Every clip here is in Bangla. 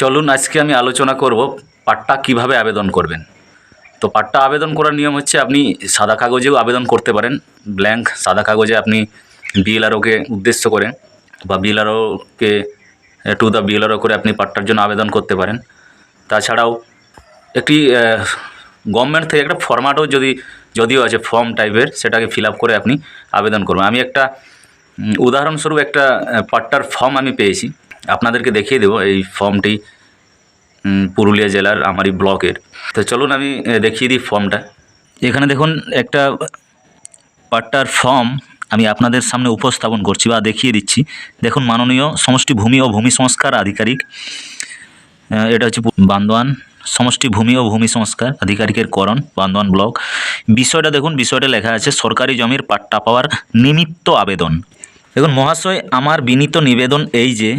চলুন, আজকে আমি আলোচনা করব পাট্টা কীভাবে আবেদন করবেন। তো পাট্টা আবেদন করার নিয়ম হচ্ছে আপনি সাদা কাগজেও আবেদন করতে পারেন। ব্ল্যাঙ্ক সাদা কাগজে আপনি বিএলআরওকে উদ্দেশ্য করে বা বিএলআরওকে টু দ্য বিএলআরও করে আপনি পাট্টার জন্য আবেদন করতে পারেন। তাছাড়াও একটি গভর্নমেন্ট থেকে একটা ফরম্যাটও যদি, যদিও আছে ফর্ম টাইপের সেটাকে ফিল আপ করে আপনি আবেদন করবেন। আমি একটা উদাহরণস্বরূপ একটা পাট্টার ফর্ম আমি পেয়েছি। আপনাদেরকে দেখিয়ে দেবো এই ফর্মটি পুরুলিয়া জেলার আমারই ব্লকের। তো চলুন আমি দেখিয়ে দিই ফর্মটা। এখানে দেখুন একটা পাট্টার ফর্ম আমি আপনাদের সামনে উপস্থাপন করছি বা দেখিয়ে দিচ্ছি। দেখুন মাননীয় সমষ্টি ভূমি ও ভূমি সংস্কার আধিকারিক এটা হচ্ছে বান্দোয়ান। সমষ্টি ভূমি ও ভূমি সংস্কার আধিকারিকের করণ, বান্দোয়ান ব্লক। বিষয়টা দেখুন, বিষয়টা লেখা আছে, সরকারি জমির পাট্টা পাওয়ার নিমিত্ত আবেদন। দেখুন মহাশয়, আমার বিনীত নিবেদন এই যে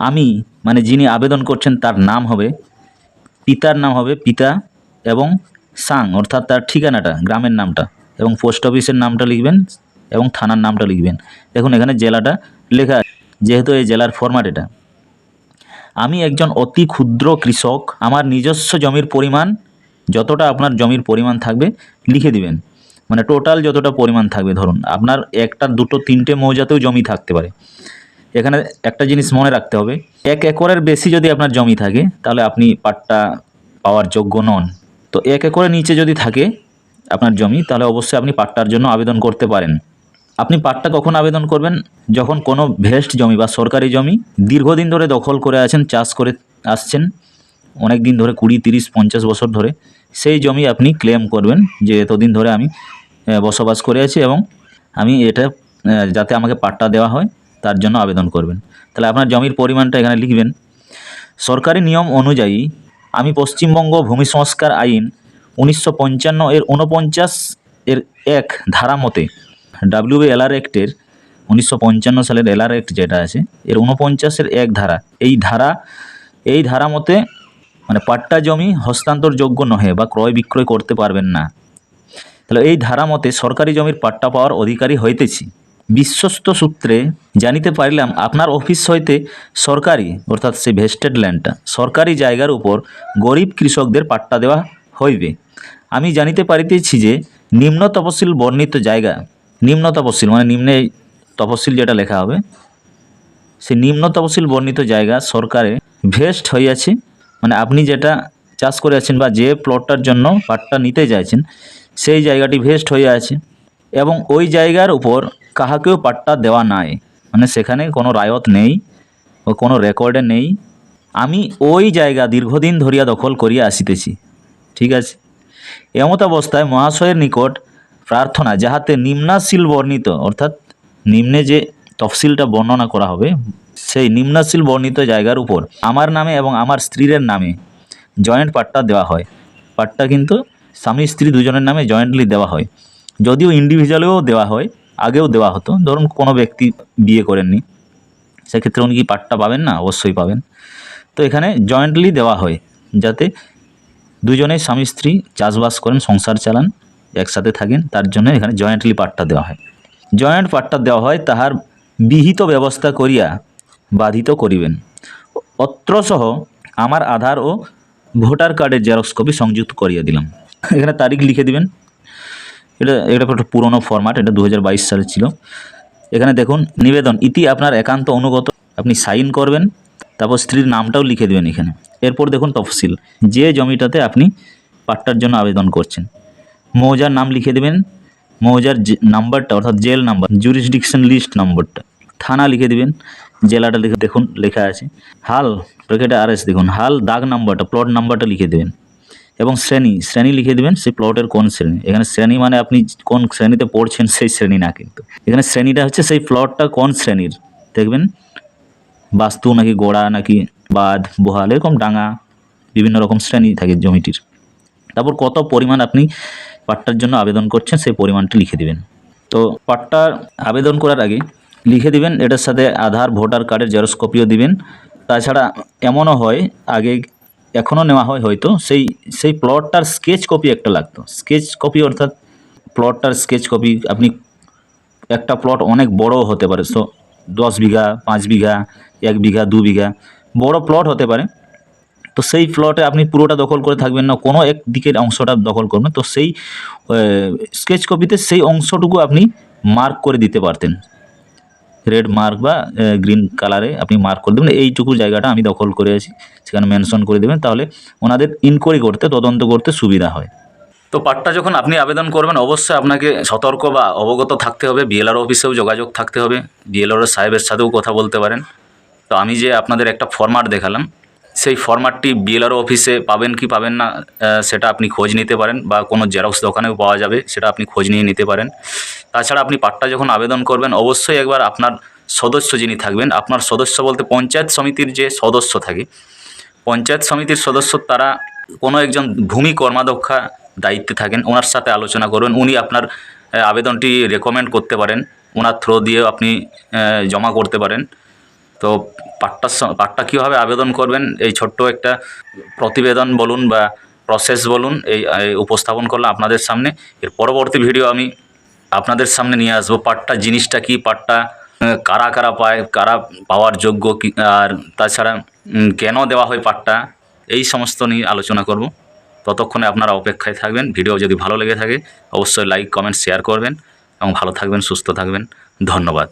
আমি মানে যিনি আবেদন করছেন তার নাম হবে, পিতার নাম হবে পিতা এবং সাং, অর্থাৎ তার ঠিকানাটা, গ্রামের নামটা এবং পোস্ট অফিসের নামটা লিখবেন এবং থানার নামটা লিখবেন। দেখুন, এখানে জেলাটা লেখা যেহেতু এই জেলার ফরম্যাট এটা। আমি একজন অতি ক্ষুদ্র কৃষক, আমার নিজস্ব জমির পরিমাণ, যতটা আপনার জমির পরিমাণ থাকবে, লিখে দিবেন। মানে টোটাল যতটা পরিমাণ থাকবে, ধরুন, আপনার একটা, দুটো, তিনটে মৌজাতেও জমি থাকতে পারে। এখানে একটা জিনিস মনে রাখতে হবে, এক একরের বেশি যদি আপনার জমি থাকে, তাহলে আপনি পাটটা পাওয়ার যোগ্য নন। তো এক একরের নিচে যদি থাকে আপনার জমি, তাহলে অবশ্যই আপনি পাট্টার জন্য আবেদন করতে পারেন। আপনি পাট্টা কখন আবেদন করবেন? যখন কোনো ভেস্ট জমি বা সরকারি জমি দীর্ঘদিন ধরে দখল করে আছেন, চাষ করে আসছেন, অনেক দিন ধরে কুড়ি, তিরিশ, পঞ্চাশ বছর ধরে, সেই জমি আপনি ক্লেম করবেন যে এতদিন ধরে আমি বসবাস করে আছি এবং আমি এটা যাতে আমাকে পাট্টা দেওয়া হয়। তার জন্য আবেদন করবেন। তাহলে আপনার জমির পরিমাণটা এখানে লিখবেন। সরকারি নিয়ম অনুযায়ী আমি পশ্চিমবঙ্গ ভূমি সংস্কার আইন উনিশশো পঞ্চান্ন এর উনপঞ্চাশ এর এক ধারা মতে ডাব্লিউ এলআর অ্যাক্টের উনিশশো পঞ্চান্ন সালের এলআর অ্যাক্ট যেটা আছে, এর উনপঞ্চাশের এক ধারা। এই ধারা এই ধারা মতে মানে পাট্টা জমি হস্তান্তরযোগ্য নহে বা ক্রয় বিক্রয় করতে পারবেন না। তাহলে এই ধারা মতে সরকারি জমির পাট্টা পাওয়ার অধিকারী হইতেছি। বিশ্বস্ত সূত্রে জানিতে পারিলাম, আপনার অফিস হইতে সরকারি, অর্থাৎ সেই ভেস্টেড ল্যান্ডটা সরকারি জায়গার উপর গরিব কৃষকদের পাট্টা দেওয়া হইবে। আমি জানিতে পারিতেছি যে, নিম্ন তপশিল বর্ণিত জায়গা, নিম্ন তপশিল মানে নিম্নে তপশিল যেটা লেখা হবে, সেই নিম্ন তপশিল বর্ণিত জায়গা সরকারে ভেস্ট হইয়াছে। মানে আপনি যেটা চাষ করে আছেন বা যে প্লটটার জন্য পাট্টা নিতে চাইছেন, সেই জায়গাটি ভেস্ট হয়ে আছে। এবং ওই জায়গার উপর কাহাকেও পাট্টা দেওয়া নাই। মানে সেখানে কোনো রায়ত নেই ও কোনো রেকর্ডে নেই। আমি ওই জায়গা দীর্ঘদিন ধরিয়া দখল করিয়া আসিতেছি। ঠিক আছে? এমত অবস্থায় মহাশয়ের নিকট প্রার্থনা, যাহাতে নিম্নাশীল বর্ণিত, অর্থাৎ নিম্নে যে তফসিলটা বর্ণনা করা হবে, সেই নিম্নাশীল বর্ণিত জায়গার উপর আমার নামে এবং আমার স্ত্রীর নামে জয়েন্ট পাট্টা দেওয়া হয়। পাট্টা কিন্তু স্বামী স্ত্রী দুজনের নামে জয়েন্টলি দেওয়া হয়। যদিও ইন্ডিভিজুয়ালেও দেওয়া হয়, আগেও দেওয়া হতো। ধরুন কোনো ব্যক্তি বিয়ে করেননি, সেক্ষেত্রে উনি কি পাট্টা পাবেন? না, অবশ্যই পাবেন। তো এখানে জয়েন্টলি দেওয়া হয়, যাতে দুজনেই স্বামী স্ত্রী চাষবাস করেন, সংসার চালান, একসাথে থাকেন, তার জন্য এখানে জয়েন্টলি পাট্টা দেওয়া হয়। জয়েন্ট পাট্টা দেওয়া হয়, তাহার বিহিত ব্যবস্থা করিয়া বাধিত করিবেন। অত্রসহ আমার আধার ও ভোটার কার্ডের জেরক্স কপি সংযুক্ত করিয়া দিলাম। এখানে তারিখ লিখে দিবেন। এটা এটা একটা পুরনো ফরম্যাট এটা দু হাজার বাইশ সালে ছিল। এখানে দেখুন, নিবেদন, ইতি আপনার একান্ত অনুগত। আপনি সাইন করবেন, তারপর স্ত্রীর নামটাও লিখে দেবেন এখানে। এরপর দেখুন তফসিল। যে জমিটাতে আপনি পাট্টার জন্য আবেদন করছেন, মৌজার নাম লিখে দেবেন, মৌজার নাম্বারটা, অর্থাৎ জেল নাম্বার জুরিসডিকশন লিস্ট নম্বরটা, থানা লিখে দেবেন, জেলাটা লিখে, দেখুন, লেখা আছে। হাল, ব্র্যাকেটে আর এস দেখুন, হাল, দাগ নাম্বারটা প্লট নাম্বারটা লিখে দেবেন। এবং শ্রেণি শ্রেণি লিখে দেবেন সেই প্লটের কোন শ্রেণি। এখানে শ্রেণি মানে আপনি কোন শ্রেণীতে পড়ছেন সেই শ্রেণি না কিন্তু। এখানে শ্রেণীটা হচ্ছে সেই প্লটটা কোন শ্রেণির, দেখবেন? বাস্তু নাকি গোড়া নাকি বাঁধ, বহাল, এরকম ডাঙা, বিভিন্ন রকম শ্রেণি থাকে জমিটির। তারপর কত পরিমাণ আপনি পাট্টার জন্য আবেদন করছেন সেই পরিমাণটা লিখে দিবেন। তো পাট্টার আবেদন করার আগে লিখে দিবেন, এটার সাথে আধার, ভোটার কার্ডের জেরক্স কপিও দিবেন। তাছাড়া এমনও হয়, আগে এখনও নেওয়া হয় হয়তো, সেই সেই প্লটটার স্কেচ কপি একটা লাগতো। স্কেচ কপি অর্থাৎ প্লটটার স্কেচ কপি আপনি একটা প্লট অনেক বড় হতে পারে, সো দশ বিঘা, পাঁচ বিঘা, এক বিঘা, দু বিঘা, বড় প্লট হতে পারে। তো সেই প্লটে আপনি পুরোটা দখল করে থাকবেন না, কোনো এক দিকের অংশটা দখল করবেন তো সেই স্কেচ কপিতে সেই অংশটুকু আপনি মার্ক করে দিতে পারতেন। রেড মার্ক বা গ্রিন কালারে আপনি মার্ক করে দেবেন। এইটুকু জায়গাটা আমি দখল করে আছি। সেখানে মেনশন করে দেবেন। তাহলে ওনাদের ইনকোয়ারি করতে, তদন্ত করতে সুবিধা হয়। তো পাট্টা যখন আপনি আবেদন করবেন, অবশ্যই আপনাকে সতর্ক বা অবগত থাকতে হবে। বিএলআর অফিসেও যোগাযোগ থাকতে হবে। বিএলআর সাহেবের সাথেও কথা বলতে পারেন। তো আমি যে আপনাদের একটা ফরম্যাট দেখালাম সেই ফরম্যাটটি বিএলআর অফিসে পাবেন কি পাবেন না সেটা আপনি খোঁজ নিতে পারেন বা কোনো জেরক্স দোকানেও পাওয়া যাবে, সেটা আপনি খোঁজ নিয়ে নিতে পারেন। তাছাড়া আপনি পাট্টা যখন আবেদন করবেন, অবশ্যই একবার আপনার সদস্য যিনি থাকবেন, আপনার সদস্য বলতে পঞ্চায়েত সমিতির যে সদস্য থাকে, পঞ্চায়েত সমিতির সদস্য তারা কোনো একজন ভূমি কর্মাধ্যক্ষা দায়িত্বে থাকেন, ওনার সাথে আলোচনা করবেন উনি আপনার আবেদনটি রেকমেন্ড করতে পারেন ওনার থ্রো দিয়ে আপনি জমা করতে পারেন। তো পাট্টার পাট্টা কীভাবে আবেদন করবেন? এই ছোট্ট একটা প্রতিবেদন বলুন বা প্রসেস বলুন, এই উপস্থাপন করলাম আপনাদের সামনে। এর পরবর্তী ভিডিও আমি আপনাদের সামনে নিয়ে আসব। পাট্টা জিনিসটা কি? পাট্টা কারা কারা পায়? কারা পাওয়ার যোগ্য কি? আর তাছাড়া কেন দেওয়া হয় পাট্টা এই সমস্ত নিয়ে আলোচনা করব। ততক্ষণে আপনারা অপেক্ষায় থাকবেন। ভিডিও যদি ভালো লেগে থাকে, অবশ্যই লাইক কমেন্ট শেয়ার করবেন এবং ভালো থাকবেন, সুস্থ থাকবেন। ধন্যবাদ।